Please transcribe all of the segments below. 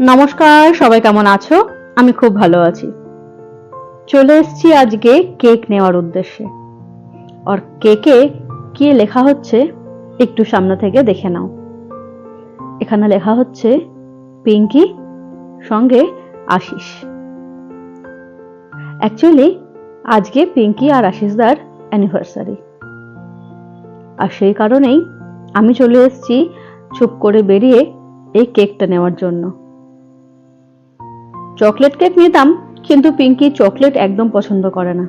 নমস্কার, সবাই কেমন আছো? আমি খুব ভালো আছি। চলে এসেছি আজকে কেক নেওয়ার উদ্দেশ্যে। আর কেকে কি লেখা হচ্ছে একটু সামনে থেকে দেখে নাও। এখানে লেখা হচ্ছে, পিঙ্কি, সঙ্গে আশিস। অ্যাকচুয়ালি আজকে পিঙ্কি আর আশিসদার অ্যানিভার্সারি আর সেই কারণেই আমি চলে এসেছি চুপ করে বেরিয়ে এই কেকটা নেওয়ার জন্য। চকলেট কেক নিতাম, কিন্তু পিঙ্কি চকলেট একদম পছন্দ করে না।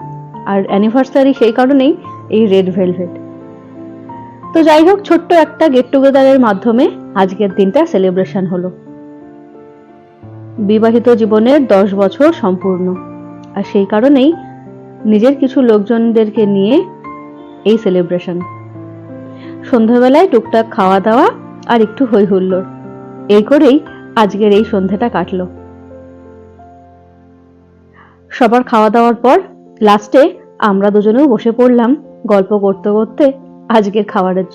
আর অ্যানিভার্সারি সেই কারণেই এই রেড ভেলভেট তো যাই হোক, ছোট্ট একটা গেট টুগেদারের মাধ্যমে আজকের দিনটা সেলিব্রেশন হলো। বিবাহিত জীবনের দশ বছর সম্পূর্ণ। আর সেই কারণেই নিজের কিছু লোকজনদেরকে নিয়ে এই সেলিব্রেশন সন্ধ্যাবেলায় টুকটাক খাওয়া দাওয়া আর একটু হই হুল্লোড় এই করেই আজকের এই সন্ধ্যাটা কাটলো। সবার খাওয়া দাওয়ার পর লাস্টে আমরা দুজনেও বসে পড়লাম গল্প করতে করতে আজকের খাবারের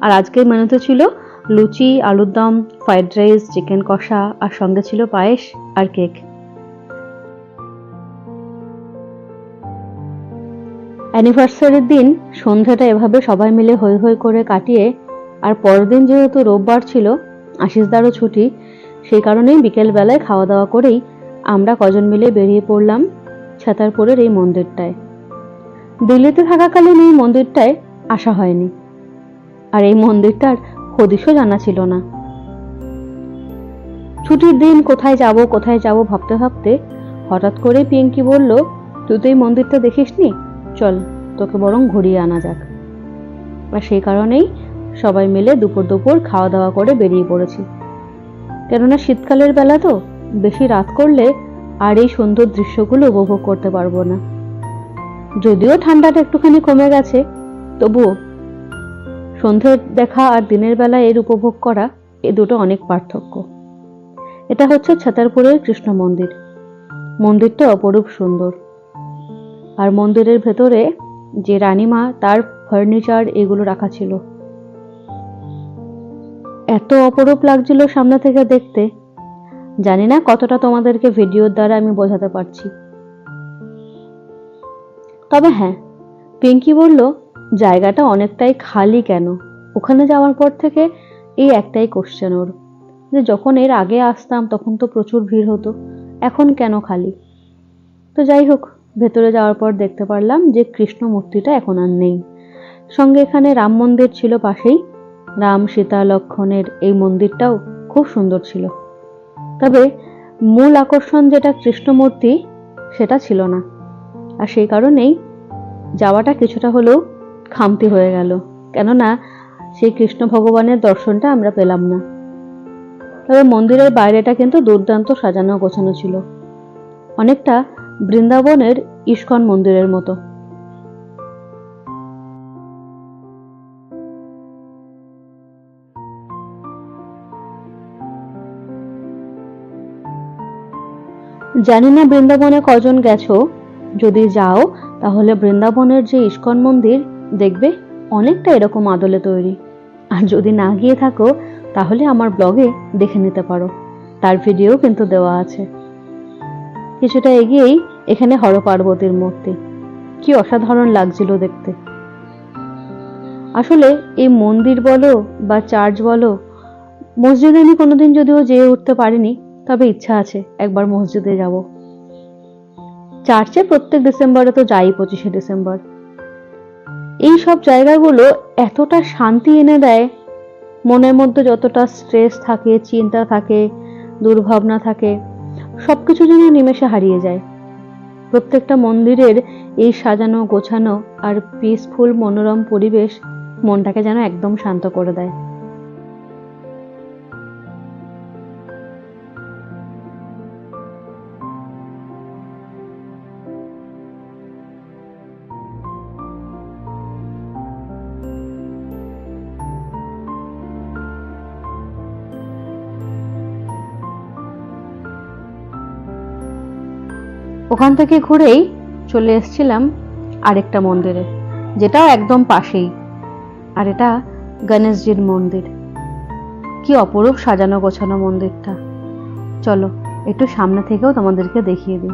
আর আজকের মেনুতে ছিল লুচি, আলুর দম, ফ্রাইড রাইস, চিকেন কষা, আর সঙ্গে ছিল পায়েস আর কেক। অ্যানিভার্সারির দিন সন্ধ্যাটা এভাবে সবাই মিলে হৈ হৈ করে কাটিয়ে, আর পরের দিন যেহেতু রোববার ছিল আশিসদারও ছুটি, সেই কারণেই বিকেলবেলায় খাওয়া দাওয়া করেই আমরা কজন মিলে বেরিয়ে পড়লাম ছাতারপুরের এই মন্দিরটায়। দিল্লিতে থাকাকালীন এই মন্দিরটায় আসা হয়নি। আর এই মন্দিরটার হদিশও জানা ছিল না। ছুটির দিন কোথায় যাব কোথায় যাব ভাবতে ভাবতে হঠাৎ করে পিঙ্কি বলল, তুই তো এই মন্দিরটা দেখিসনি? চল, তোকে বরং ঘুরিয়ে আনা যাক। আর সেই কারণেই সবাই মিলে দুপুর দুপুর খাওয়া দাওয়া করে বেরিয়ে পড়েছি। কেননা শীতকালের বেলা তো বেশি রাত করলে আর এই সুন্দর দৃশ্যগুলো উপভোগ করতে পারব না। যদিও ঠান্ডাটা একটুখানি কমে গেছে, তবুও সন্ধ্যের দেখা আর দিনের বেলা এর উপভোগ করা এ দুটো অনেক পার্থক্য। এটা হচ্ছে ছাতারপুরের কৃষ্ণ মন্দির। মন্দিরটা অপরূপ সুন্দর। আর মন্দিরের ভেতরে যে রানীমা তার ফার্নিচার এগুলো রাখা ছিল। এত অপরূপ লাগছিল সামনে থেকে দেখতে। জানি না কতটা তোমাদেরকে ভিডিওর দ্বারা আমি বোঝাতে পারছি। তবে হ্যাঁ পিঙ্কি বলল, জায়গাটা অনেকটাই খালি কেন? ওখানে যাওয়ার পর থেকে এই একটাই কোশ্চেন ওর। যে যখন এর আগে আসতাম তখন তো প্রচুর ভিড় হতো, এখন কেন খালি? তো যাই হোক, ভেতরে যাওয়ার পর দেখতে পারলাম যে কৃষ্ণ মূর্তিটা এখন আর নেই। সঙ্গে এখানে রাম মন্দির ছিল পাশেই। রাম, সীতা, লক্ষণের এই মন্দিরটাও খুব সুন্দর ছিল। তবে মূল আকর্ষণ যেটা কৃষ্ণমূর্তি, সেটা ছিল না। আর সেই কারণেই যাওয়াটা কিছুটা হলেও খামতি হয়ে গেল। কেননা সেই কৃষ্ণ ভগবানের দর্শনটা আমরা পেলাম না। তবে মন্দিরের বাইরেটা কিন্তু দুর্দান্ত সাজানো গোছানো ছিল। অনেকটা বৃন্দাবনের ইস্কন মন্দিরের মতো। জানি না বৃন্দাবনে কজন গেছো। যদি যাও, তাহলে বৃন্দাবনের যে ইস্কন মন্দির, দেখবে অনেকটা এরকম আদলে তৈরি। আর যদি না গিয়ে থাকো, তাহলে আমার ব্লগে দেখে নিতে পারো। তার ভিডিও কিন্তু দেওয়া আছে। কিছুটা এগিয়েই এখানে হর পার্বতীর মূর্তি। কি অসাধারণ লাগছিল দেখতে। আসলে এই মন্দির বলো বা চার্চ বলো, মসজিদে আমি কোনোদিন যদিও যেয়ে উঠতে পারিনি তবে ইচ্ছা আছে একবার মসজিদে যাব। চার্চে প্রত্যেক ডিসেম্বরে তো যাই পঁচিশে ডিসেম্বর। এই সব জায়গাগুলো এতটা শান্তি এনে দেয়, মনের মধ্যে যতটা স্ট্রেস থাকে, চিন্তা থাকে, দুর্ভাবনা থাকে সব কিছু যেন নিমেষে হারিয়ে যায়। প্রত্যেকটা মন্দিরের এই সাজানো, গোছানো আর পিসফুল মনোরম পরিবেশ মনটাকে যেন একদম শান্ত করে দেয়। ওখান থেকে ঘুরেই চলে এসেছিলাম আরেকটা মন্দিরে যেটাও একদম পাশেই। আর এটা গণেশজির মন্দির। কি অপরূপ সাজানো গোছানো মন্দিরটা। চলো, একটু সামনে থেকেও তোমাদেরকে দেখিয়ে দিই।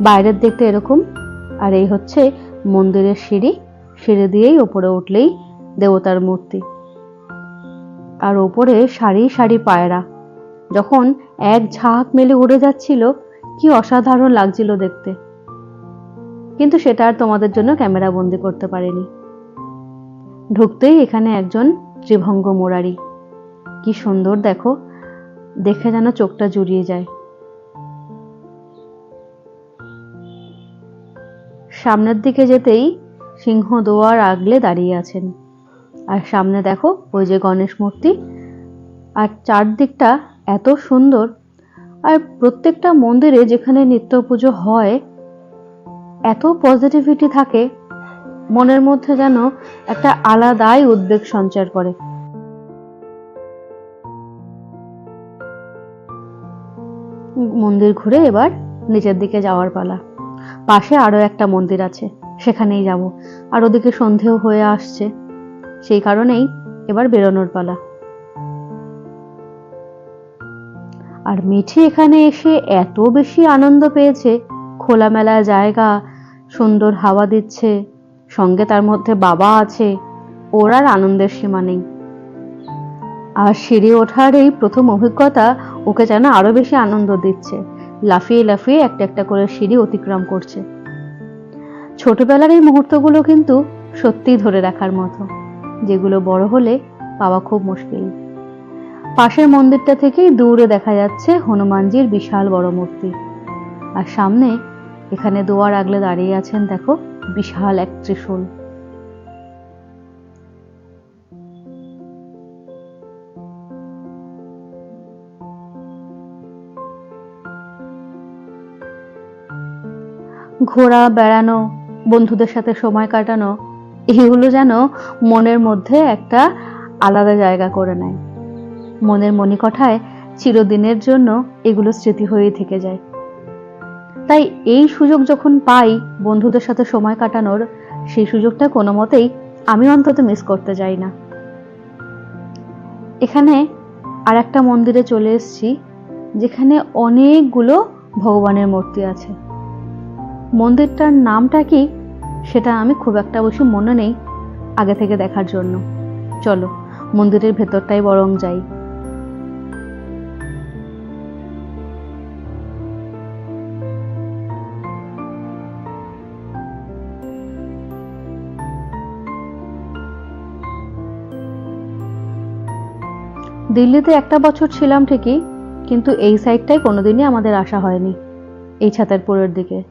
বাইরের দিকটা এরকম, আর এই হচ্ছে মন্দিরের সিঁড়ি। সিঁড়ি দিয়েই ওপরে উঠলেই দেবতার মূর্তি। আর ওপরে সারি সারি পায়রা। যখন এক ঝাঁক মেলে উড়ে যাচ্ছিল কি অসাধারণ লাগছিল দেখতে। কিন্তু সেটা আর তোমাদের জন্য ক্যামেরা বন্দি করতে পারিনি। ঢুকতেই এখানে একজন ত্রিভঙ্গ মোরারি। কি সুন্দর দেখো, দেখে যেন চোখটা জুড়িয়ে যায়। সামনের দিকে যেতেই সিংহ দোয়ার আগলে দাঁড়িয়ে আছেন। আর সামনে দেখো, ওই যে গণেশ মূর্তি। আর চারদিকটা এত সুন্দর আর প্রত্যেকটা মন্দিরে যেখানে নিত্য পুজো হয়, এত পজিটিভিটি থাকে, মনের মধ্যে যেন একটা আলাদাই উদ্বেগ সঞ্চার করে। মন্দির ঘুরে এবার নিচের দিকে যাওয়ার পালা। পাশে আরও একটা মন্দির আছে, সেখানেই যাব। আর ওদিকে সন্ধেও হয়ে আসছে। সেই কারণেই এবার বেরোনোর পালা। আর মিঠি এখানে এসে এত বেশি আনন্দ পেয়েছে। খোলামেলা জায়গা, সুন্দর হাওয়া দিচ্ছে, সঙ্গে তার মধ্যে বাবা আছে, ওর আর আনন্দের সীমা নেই। আর সিঁড়ি ওঠার এই প্রথম অভিজ্ঞতা ওকে যেন আরও বেশি আনন্দ দিচ্ছে। লাফিয়ে লাফিয়ে একটা একটা করে সিঁড়ি অতিক্রম করছে। ছোটবেলার এই মুহূর্তগুলো কিন্তু সত্যিই ধরে রাখার মতো, যেগুলো বড় হলে পাওয়া খুব মুশকিল। পাশের মন্দিরটা থেকেই দূরে দেখা যাচ্ছে হনুমানজির বিশাল বড় মূর্তি। আর সামনে এখানে দোয়ার আগলে দাঁড়িয়ে আছেন, দেখো, বিশাল এক ত্রিশূল। ঘোরা বেড়ানো, বন্ধুদের সাথে সময় কাটানো, এগুলো যেন মনের মধ্যে একটা আলাদা জায়গা করে নেয়। মনের মণিকঠায় চিরদিনের জন্য এগুলো স্মৃতি হয়েই থেকে যায়। তাই এই সুযোগ যখন পাই বন্ধুদের সাথে সময় কাটানোর, সেই সুযোগটা কোনো মতেই আমি অন্তত মিস করতে যাই না। এখানে আর একটা মন্দিরে চলে এসেছি, যেখানে অনেকগুলো ভগবানের মূর্তি আছে। মন্দিরটার নামটা কি সেটা আমি খুব একটা বেশি মনে নেই আগে থেকে দেখার জন্য। চলো, মন্দিরের ভেতরটাই বরং যাই। দিল্লিতে একটা বছর ছিলাম ঠিকই, কিন্তু এই সাইডটাই কোনোদিনই আমাদের আসা হয়নি, এই ছাতারপুরের দিকে।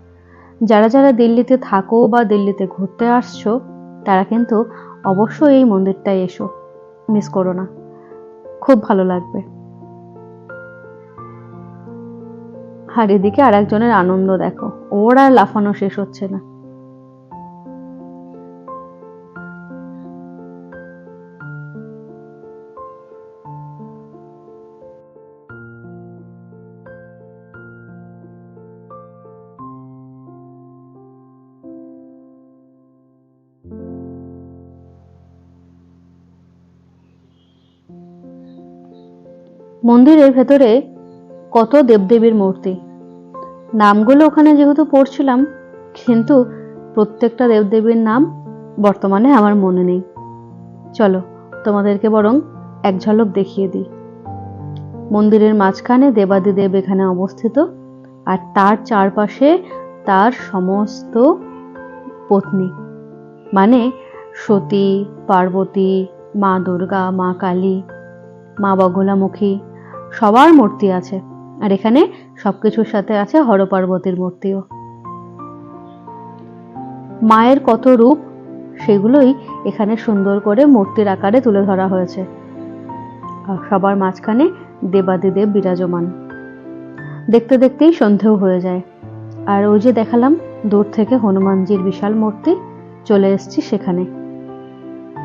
যারা যারা দিল্লিতে থাকো বা দিল্লিতে ঘুরতে আসছো, তারা কিন্তু অবশ্যই এই মন্দিরটায় এসো। মিস করো না। খুব ভালো লাগবে। আর এদিকে আর একজনের আনন্দ দেখো, ওর আর লাফানো শেষ হচ্ছে না। মন্দিরের ভেতরে কত দেবদেবীর মূর্তি। নামগুলো ওখানে যেহেতু পড়ছিলাম, কিন্তু প্রত্যেকটা দেবদেবীর নাম বর্তমানে আমার মনে নেই। চলো, তোমাদেরকে বরং এক ঝলক দেখিয়ে দিই। মন্দিরের মাঝখানে দেবাদিদেব এখানে অবস্থিত, আর তার চারপাশে তার সমস্ত পত্নী। মানে সতী, পার্বতী, মা দুর্গা, মা কালী, মা বগলামুখী সবার মূর্তি আছে। আর এখানে সবকিছুর সাথে আছে হরপার্বতীর মূর্তিও। মায়ের কত রূপ, সেগুলোই এখানে সুন্দর করে মূর্তির আকারে তুলে ধরা হয়েছে। আর সবার মাঝখানে দেবাদিদেব বিরাজমান। দেখতে দেখতেই সন্ধেও হয়ে যায়। আর ওই যে দেখালাম, দূর থেকে হনুমানজির বিশাল মূর্তি, চলে এসেছি সেখানে।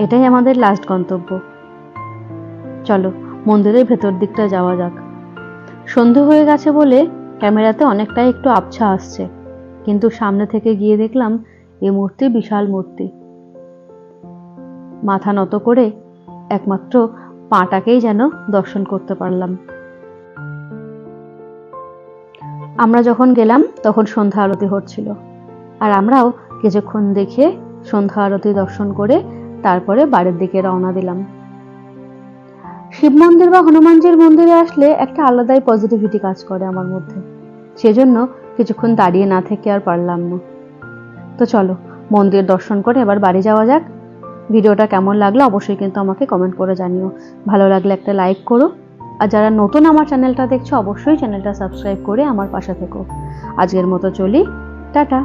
এটাই আমাদের লাস্ট গন্তব্য। চলো। মন্দিরের ভেতর দিকটা যাওয়া যাক। সন্ধে হয়ে গেছে বলে ক্যামেরাতে অনেকটাই একটু আবছা আসছে। কিন্তু সামনে থেকে গিয়ে দেখলাম এই মূর্তি বিশাল মূর্তি। মাথা নত করে একমাত্র পাটাকেই যেন দর্শন করতে পারলাম। আমরা যখন গেলাম তখন সন্ধ্যা আরতি হচ্ছিল। আর আমরাও কিছুক্ষণ দেখে সন্ধ্যা আরতি দর্শন করে তারপরে বাড়ির দিকে রওনা দিলাম। শিব মন্দির বা হনুমানজির মন্দিরে আসলে একটা আলাদাই পজিটিভিটি কাজ করে আমার মধ্যে। সেজন্য কিছুক্ষণ দাঁড়িয়ে না থেকে আর পারলাম না। তো চলো, মন্দির দর্শন করে এবার বাড়ি যাওয়া যাক। ভিডিওটা কেমন লাগল অবশ্যই কিন্তু আমাকে কমেন্ট করে জানিও। ভালো লাগলে একটা লাইক করো। আর যারা নতুন আমার চ্যানেলটা দেখছ, অবশ্যই চ্যানেলটা সাবস্ক্রাইব করে আমার পাশে থেকো। আজকের মতো চলি, টাটা।